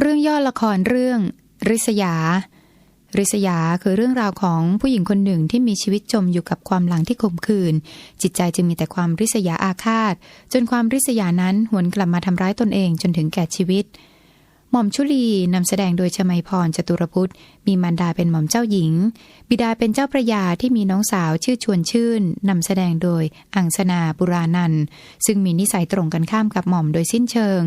เรื่องย่อละครเรื่อง ริษยา ริษยาคือเรื่องราวของผู้หญิงคนหนึ่งที่มีชีวิตจมอยู่กับความหลังที่ขมขื่นจิตใจจึงมีแต่ความริษยาอาฆาต จนความริษยานั้นหวนกลับมาทำร้ายตนเองจนถึงแก่ชีวิต หม่อมชุลีนำแสดงโดยชมัยพรจตุรพุทธมีมารดาเป็นหม่อมเจ้าหญิง บิดาเป็นเจ้าพระยาที่มีน้องสาวชื่อชวนชื่นนำแสดงโดยอังสนาบุรานันซึ่งมีนิสัยตรงกันข้ามกับหม่อมโดยสิ้นเชิง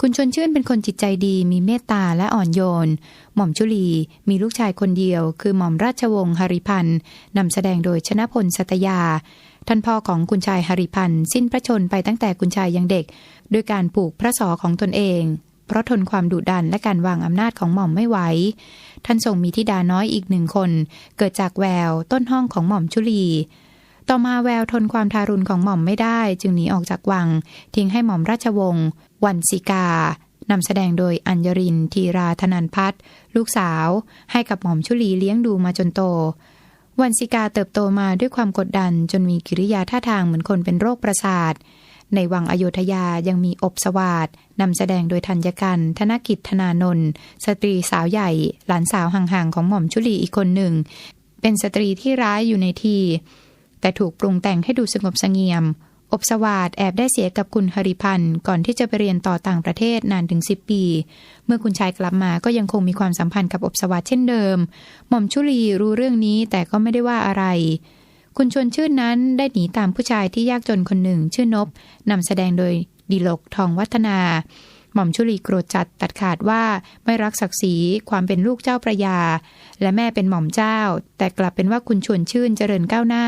คุณชวนชื่นเป็นคนจิตใจดีมีเมตตาและอ่อนโยน หม่อมชุลี มีลูกชายคนเดียว คือหม่อมราชวงศ์หริพันธ์นำแสดงโดยชนะพลสัตยา ท่านพ่อของคุณชายหริพันธ์สิ้นพระชนไปตั้งแต่คุณชายยังเด็ก ด้วยการปลูกพระศอของตนเอง เพราะทนความดุดันและการวางอำนาจของหม่อมไม่ไหว ท่านทรงมีธิดาน้อยอีกหนึ่งคน เกิดจากแววต้นห้องของหม่อมชุลีต่อมาแววทนความทารุณของหม่อมไม่ได้ จึงหนีออกจากวัง ทิ้งให้หม่อมราชวงศ์ วันสิกานำแสดงโดยอัญญรินทีราธนันพัฒน์ลูกสาว ให้กับหม่อมชุลีเลี้ยงดูมาจนโต วันสิกาเติบโตมาด้วยความกดดันจนมีกิริยาท่าทางเหมือนคนเป็นโรคประสาท ในวังอโยธยายังมีอบสวาดนำแสดงโดยธัญกัน ธนกิจธนานนท์สตรีสาวใหญ่ หลานสาวห่างๆของหม่อมชุลีอีกคนหนึ่ง เป็นสตรีที่ร้ายอยู่ในที แต่ถูกปรุงแต่งให้ดูสงบสงี่ยม อบสวาดแอบได้เสียกับคุณหริพันธ์ก่อนที่จะไปเรียนต่อต่างประเทศนานถึง 10 ปี เมื่อคุณชายกลับมาก็ยังคงมีความสัมพันธ์กับอบสวาดเช่นเดิม หม่อมชุลีรู้เรื่องนี้แต่ก็ไม่ได้ว่าอะไร คุณชวนชื่นนั้นได้หนีตามผู้ชายที่ยากจนคนหนึ่ง ชื่อนบนำแสดงโดยดิลกทองวัฒนา หม่อมชุลีโกรธจัดตัดขาดว่าไม่รักศักดิ์ศรีความเป็นลูกเจ้าประยา และแม่เป็นหม่อมเจ้า แต่กลับเป็นว่าคุณชวนชื่นเจริญก้าวหน้า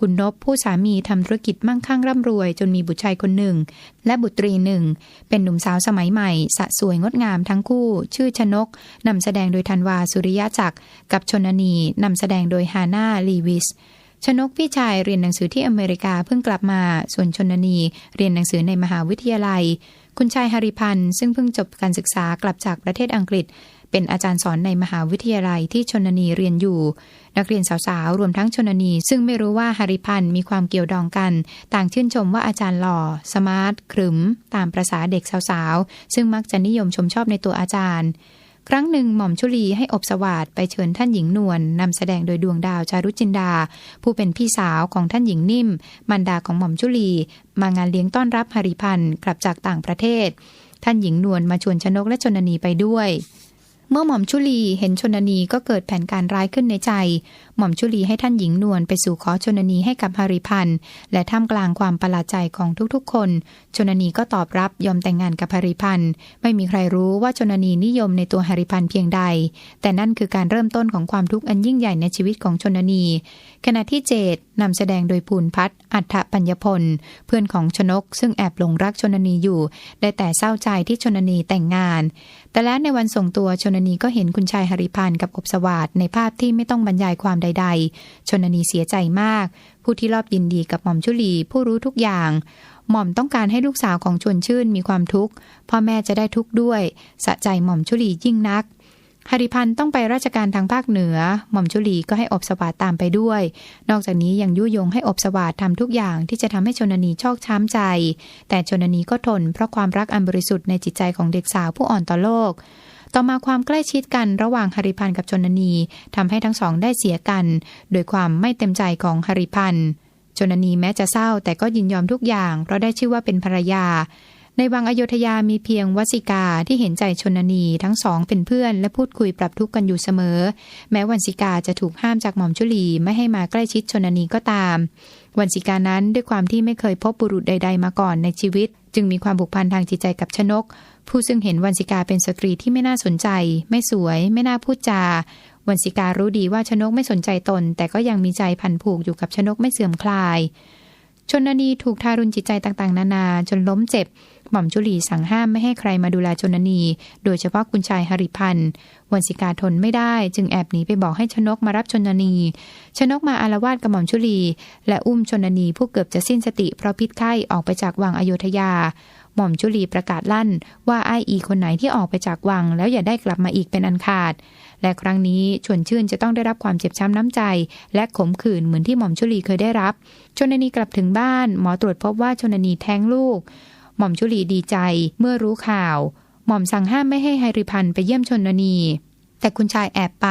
คุณนบผู้สามีทำธุรกิจมั่งคั่งร่ำรวย จนมีบุตรชายคนหนึ่ง และบุตรีหนึ่ง เป็นหนุ่มสาวสมัยใหม่ สะสวยงดงามทั้งคู่ ชื่อชนกนำแสดงโดยธันวาสุริยะจักรกับชนนีนำแสดงโดยฮาน่าลีวิส ชนกพี่ชายเรียนหนังสือที่อเมริกาเพิ่งกลับมา ส่วนชนนี เรียนหนังสือในมหาวิทยาลัย คุณชายฮาริพันธ์ซึ่งเพิ่งจบการศึกษากลับจากประเทศอังกฤษ เป็นอาจารย์สอนในมหาวิทยาลัยที่ชนนีเรียนอยู่ นักเรียนสาวๆ รวมทั้งชนนี ซึ่งไม่รู้ว่าฮาริพันธ์มีความเกี่ยวดองกัน ต่างชื่นชมว่าอาจารย์หล่อ สมาร์ทขรึม ตามประษาเด็กสาวๆ ซึ่งมักจะนิยมชมชอบในตัวอาจารย์ ครั้งหนึ่งหม่อมชุลีให้อบสวัสดไปเชิญท่านหญิงนวลนำแสดงโดยดวงดาวจารุจินดา ผู้เป็นพี่สาวของท่านหญิงนิ่มมันดาของหม่อมชุลี มางานเลี้ยงต้อนรับหริพันธ์กลับจากต่างประเทศ ท่านหญิงนวลมาชวนชนกและชนนีไปด้วย เมื่อหม่อมชุลีเห็นชนนีก็เกิดแผนการร้ายขึ้นในใจ หม่อมชุลีให้ท่านหญิงนวลไปสู่ขอชนนีให้กับหริพันธ์และท่ามกลางความประหลาดใจของทุกๆ คน ชนนีก็ตอบรับยอมแต่งงานกับหริพันธ์ไม่มีใครรู้ว่าชนนีนิยมในตัวหริพันธ์เพียงใด แต่นั่นคือการเริ่มต้นของความทุกข์อันยิ่งใหญ่ในชีวิตของชนนี ขณะที่เจดนำแสดงโดยภูนพัฒน์อัฏฐปัญญพล เพื่อนของชนก ซึ่งแอบหลงรักชนนีอยู่ ได้แต่เศร้าใจที่ชนนีแต่งงาน แต่แล้วในวันส่งตัวชนนีก็เห็นคุณชายหริพันธ์กับอบสวาดในภาพที่ไม่ต้องบรรยายความใดๆชนนีเสียใจมาก ผู้ที่รอบยินดีกับหม่อมชุลีผู้รู้ทุกอย่าง หม่อมต้องการให้ลูกสาวของชวนชื่นมีความทุกข์พ่อแม่จะได้ทุกข์ด้วย สะใจหม่อมชุลียิ่งนักหริพันธ์ต้องไปราชการทางภาคเหนือ หม่อมชุลีก็ให้อบสวาดตามไปด้วย นอกจากนี้ยังยุยงให้อบสวาดทำทุกอย่างที่จะทำให้ชนนีชอกช้ำใจ แต่ชนนีก็ทนเพราะความรักอันบริสุทธิ์ในจิตใจของเด็กสาวผู้อ่อนต่อโลก ต่อมาความใกล้ชิดกันระหว่างหริพันธ์กับชนนีทำให้ทั้งสองได้เสียกัน โดยความไม่เต็มใจของหริพันธ์ชนนีแม้จะเศร้าแต่ก็ยินยอมทุกอย่าง เพราะได้ชื่อว่าเป็นภรรยา ในวังอโยธยามีเพียงวสิกาที่เห็นใจชนนีทั้งสองเป็นเพื่อนและพูดคุยปรับทุกข์กันอยู่เสมอ แม้วันสิกาจะถูกห้ามจากหม่อมชุลีไม่ให้มาใกล้ชิดชนนีก็ตาม วันสิกานั้นด้วยความที่ไม่เคยพบบุรุษใด ๆ มาก่อนในชีวิต จึงมีความผูกพันทางจิตใจกับชนก ผู้ซึ่งเห็นวันสิกาเป็นสตรีที่ไม่น่าสนใจ ไม่สวย ไม่น่าพูดจา วันสิการู้ดีว่าชนกไม่สนใจตน แต่ก็ยังมีใจพันผูกอยู่กับชนกไม่เสื่อมคลาย ชนนีถูกทารุณจิตใจต่างๆ นานา จนล้มเจ็บ หม่อมจุลีสั่งห้ามไม่ให้ใครมาดูแลชนนี โดยเฉพาะคุณชายหริพันธ์วันสิกาทนไม่ได้ จึงแอบหนีไปบอกให้ชนกมารับชนนี ชนกมาอารวาสกับหม่อมชุลี และอุ้มชนนีผู้เกือบจะสิ้นสติเพราะพิษไข้ออกไปจากวังอโยธยา หม่อมชุลีประกาศลั่น ว่าไอ้อีคนไหนที่ออกไปจากวัง แล้วอย่าได้กลับมาอีกเป็นอันขาด และครั้งนี้ชวนชื่นจะต้องได้รับความเจ็บช้ำน้ำใจ และขมขื่นเหมือนที่หม่อมชุลีเคยได้รับ ชนนีกลับถึงบ้านหมอตรวจพบว่าชนนีแท้งลูก หม่อมชุลีดีใจเมื่อรู้ข่าว หม่อมสั่งห้ามไม่ให้ไฮริพันไปเยี่ยมชนนี แต่คุณชายแอบไป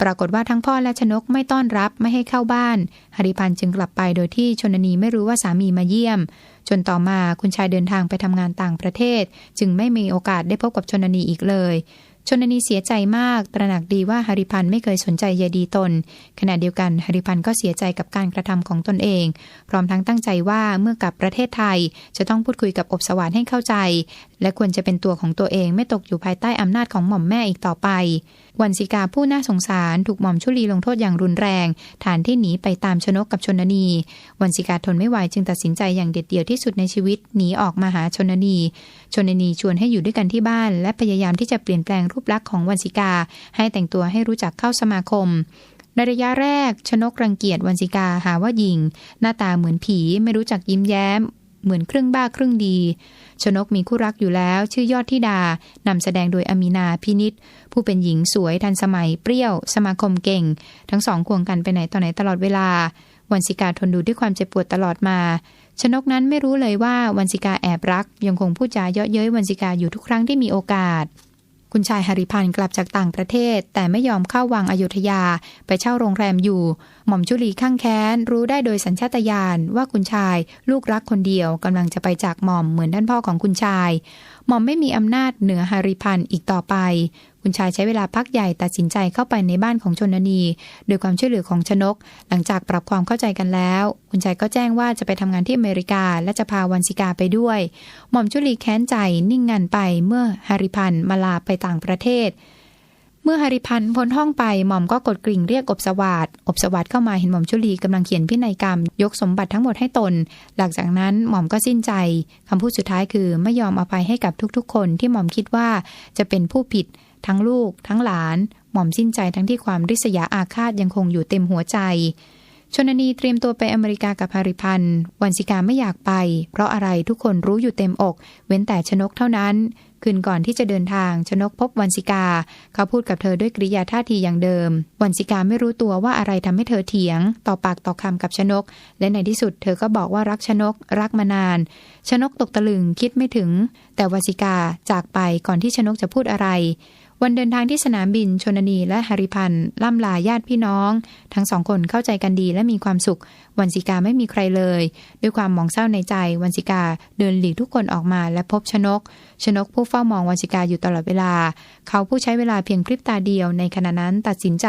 ปรากฏว่าทั้งพ่อและชนกไม่ต้อนรับไม่ให้เข้าบ้านฮริพันธ์จึงกลับไปโดยที่ชนนีไม่รู้ว่าสามีมาเยี่ยม จนต่อมาคุณชายเดินทางไปทำงานต่างประเทศ จึงไม่มีโอกาสได้พบกับชนนีอีกเลยชนนีเสียใจมาก ตระหนักดีว่าหริพันธ์ไม่เคยสนใจใยดีตน ขณะเดียวกันหริพันธ์ก็เสียใจกับการกระทำของตนเอง พร้อมทั้งตั้งใจว่าเมื่อกลับประเทศไทย จะต้องพูดคุยกับอบสวรรค์ให้เข้าใจ และควรจะเป็นตัวของตัวเองไม่ตกอยู่ภายใต้อำนาจของหม่อมแม่อีกต่อไป วันศิกาผู้น่าสงสารถูกหม่อมชุลีลงโทษอย่างรุนแรง ฐานที่หนีไปตามชนกกับชนนี วันศิกาทนไม่ไหวจึงตัดสินใจอย่างเด็ดเดี่ยวที่สุดในชีวิตหนีออกมาหาชนนี ชนนีชวนให้อยู่ด้วยกันที่บ้าน และพยายามที่จะเปลี่ยนแปลงรูปลักษณ์ของวันศิกา ให้แต่งตัวให้รู้จักเข้าสมาคมในระยะแรก ชนกรังเกียจวันศิกาหาว่าหญิง หน้าตาเหมือนผีไม่รู้จักยิ้มแย้ม เหมือนครึ่งบ้าครึ่งดี ชนกมีคู่รักอยู่แล้ว ชื่อยอดทิดานำแสดงโดยอมีนาพินิษผู้เป็นหญิงสวยทันสมัยเปรี้ยว สมาคมเก่ง ทั้งสองควงกันไปไหนต่อไหนตลอดเวลา วันศิกาทนดูด้วยความเจ็บปวดตลอดมา ชนกนั้นไม่รู้เลยว่าวันศิกาแอบรัก ยังคงพูดจาเยาะเย้ยวันศิกาอยู่ทุกครั้งที่มีโอกาส คุณชายหริพันธ์กลับจากต่างประเทศ แต่ไม่ยอมเข้าวังอยุธยา ไปเช่าโรงแรมอยู่ หม่อมชุลีข้างแค้น รู้ได้โดยสัญชาตญาณว่าคุณชายลูกรักคนเดียวกำลังจะไปจากหม่อมเหมือนท่านพ่อของคุณชาย หม่อมไม่มีอำนาจเหนือหริพันธ์อีกต่อไป คุณชายใช้เวลาพักใหญ่ตัดสินใจเข้าไปในบ้านของชนนีโดยความช่วยเหลือของชนก หลังจากปรับความเข้าใจกันแล้ว คุณชายก็แจ้งว่าจะไปทำงานที่อเมริกา และจะพาวันสิกาไปด้วย หม่อมชุลีแค้นใจนิ่งงันไปเมื่อฮาริพันธ์มาลาไปต่างประเทศเมื่อฮาริพันธ์พ้นห้องไปหม่อมก็กดกริ่งเรียกอบสวัสดอบสวัสดเข้ามาเห็นหม่อมชุลีกำลังเขียนพินัยกรรม ยกสมบัติทั้งหมดให้ตน หลังจากนั้นหม่อมก็สิ้นใจคำพูดสุดท้ายคือไม่ยอมอภัยให้กับทุกๆ คนที่หม่อมคิดว่าจะเป็นผู้ผิด ทั้งลูก ทั้งหลาน หม่อมสิ้นใจทั้งที่ความริษยาอาฆาตยังคงอยู่เต็มหัวใจ ชนนีเตรียมตัวไปอเมริกากับฮาริพันธ์ วันสิกาไม่อยากไป เพราะอะไรทุกคนรู้อยู่เต็มอก เว้นแต่ชนกเท่านั้น คืนก่อนที่จะเดินทางชนกพบวันสิกา เขาพูดกับเธอด้วยกริยาท่าทีอย่างเดิม วันสิกาไม่รู้ตัวว่าอะไรทำให้เธอเถียง ต่อปากต่อคำกับชนก และในที่สุด เธอก็บอกว่ารักชนก รักมานาน ชนกตกตะลึงคิดไม่ถึง แต่วันสิกาจากไปก่อนที่ชนกจะพูดอะไร วันเดินทางที่สนามบินชนนีและหริพันธ์ล่ำลาญาติพี่น้อง ทั้งสองคนเข้าใจกันดีและมีความสุข วันสิกาไม่มีใครเลย ด้วยความมองเศร้าในใจ วันสิกาเดินหลีกทุกคนออกมาและพบชนก ชนกผู้เฝ้ามองวันสิกาอยู่ตลอดเวลา เขาผู้ใช้เวลาเพียงพริบตาเดียวในขณะนั้นตัดสินใจ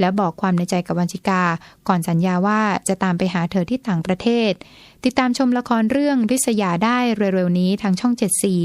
และบอกความในใจกับวันสิกา ก่อนสัญญาว่าจะตามไปหาเธอที่ต่างประเทศ ติดตามชมละครเรื่องริษยาได้เร็วๆนี้ทางช่องเจ็ดสี